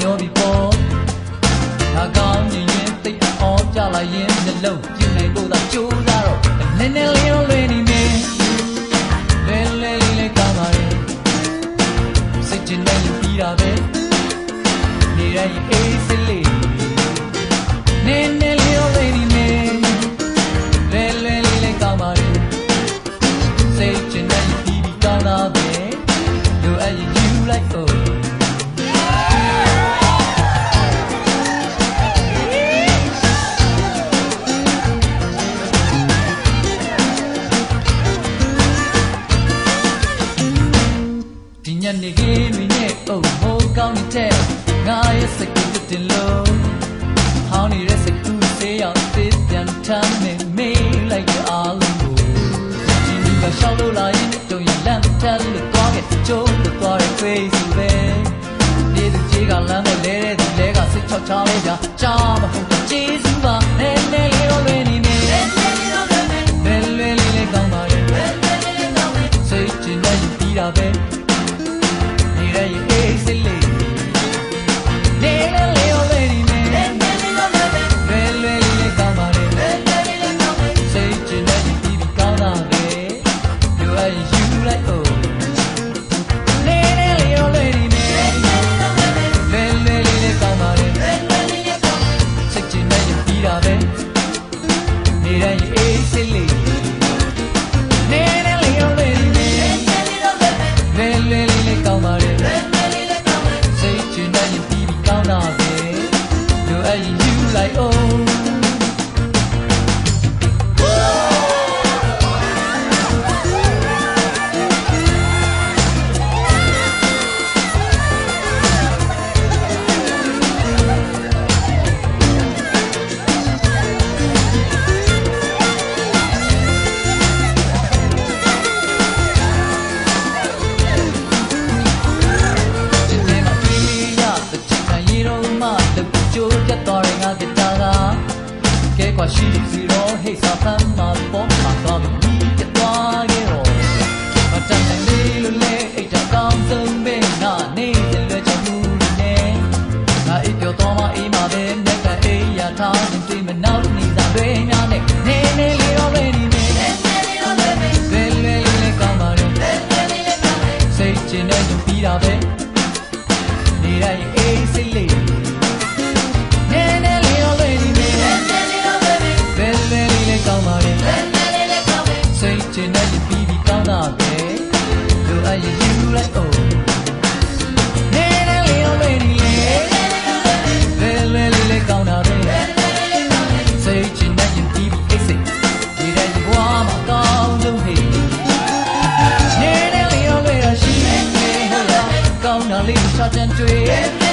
မျောပြီးပေါ်ဒါကောင်းရင်ရင်သိအောင်ကြလာရင်မျက်လုံးပြူနိုင်လို့သာကြိုးစားတော့နည်းနည်း နေခင်းမင်းရဲ့အုပ်ဟိုကောင်းနေတဲ့ငါရဲ့စကူတင်လို့ဟောင်းနေတဲ့စကူသေးအောင်သိပြန်ထမ်းနေမေးလိုက်ရအောင်ကိုဒီနေ့ကရှောက်လို့လာရင်တုံရလမ်းထမ်းလို့သွားခဲ့ကြုံလို့သွားရဲ့ face ပဲဒီသူကြီးကလမ်းမလဲတဲ့သူလဲကစိတ်ချောက်ချောင်းလေးကကြားမဟုတ်ကျေးဇူးပါနဲ့နဲ့ 来又来黑。Que estará, porque con X. shot into it.